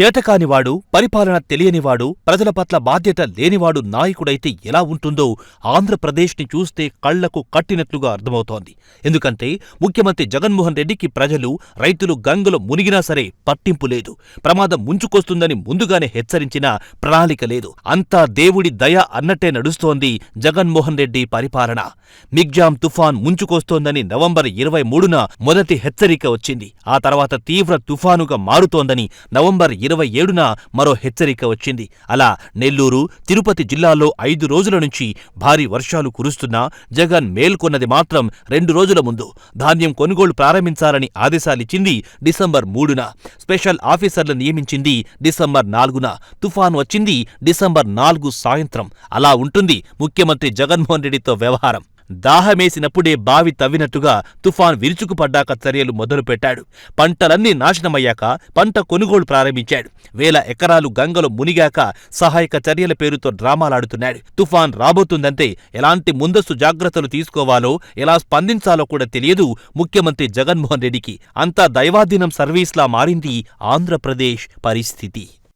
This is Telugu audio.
చేతకానివాడు పరిపాలన తెలియనివాడు ప్రజల పట్ల బాధ్యత లేనివాడు నాయకుడైతే ఎలా ఉంటుందో ఆంధ్రప్రదేశ్ని చూస్తే కళ్ళకు కట్టినట్లుగా అర్థమవుతోంది. ఎందుకంటే ముఖ్యమంత్రి జగన్మోహన్ రెడ్డికి ప్రజలు రైతులు గంగలో మునిగినా సరే పట్టింపు లేదు. ప్రమాదం ముంచుకొస్తుందని ముందుగానే హెచ్చరించినా ప్రణాళిక లేదు. అంతా దేవుడి దయ అన్నట్టే నడుస్తోంది జగన్మోహన్ రెడ్డి పరిపాలన. మిగ్జాం తుఫాన్ ముంచుకొస్తోందని నవంబర్ ఇరవై మూడున మొదటి హెచ్చరిక వచ్చింది. ఆ తర్వాత తీవ్ర తుఫానుగా మారుతోందని నవంబర్ ఇరవై ఏడున మరో హెచ్చరిక వచ్చింది. అలా నెల్లూరు తిరుపతి జిల్లాల్లో ఐదు రోజుల నుంచి భారీ వర్షాలు కురుస్తున్నా జగన్ మేల్కొన్నది మాత్రం రెండు రోజుల ముందు. ధాన్యం కొనుగోలు ప్రారంభించాలని ఆదేశాలిచ్చింది డిసెంబర్ మూడున. స్పెషల్ ఆఫీసర్లు నియమించింది డిసెంబర్ నాలుగున. తుఫాన్ వచ్చింది డిసెంబర్ నాలుగు సాయంత్రం. అలా ఉంటుంది ముఖ్యమంత్రి జగన్మోహన్ రెడ్డితో వ్యవహారం. దాహమేసినప్పుడే బావి తవ్వినట్టుగా తుఫాన్ విరుచుకుపడ్డాక చర్యలు మొదలుపెట్టాడు. పంటలన్నీ నాశనమయ్యాక పంట కొనుగోలు ప్రారంభించాడు. వేల ఎకరాలు గంగలో మునిగాక సహాయక చర్యల పేరుతో డ్రామాలాడుతున్నాడు. తుఫాన్ రాబోతుందంటే ఎలాంటి ముందస్తు జాగ్రత్తలు తీసుకోవాలో ఎలా స్పందించాలో కూడా తెలియదు ముఖ్యమంత్రి జగన్మోహన్ రెడ్డికి. అంతా దైవాధీనం సర్వీస్లా మారింది ఆంధ్రప్రదేశ్ పరిస్థితి.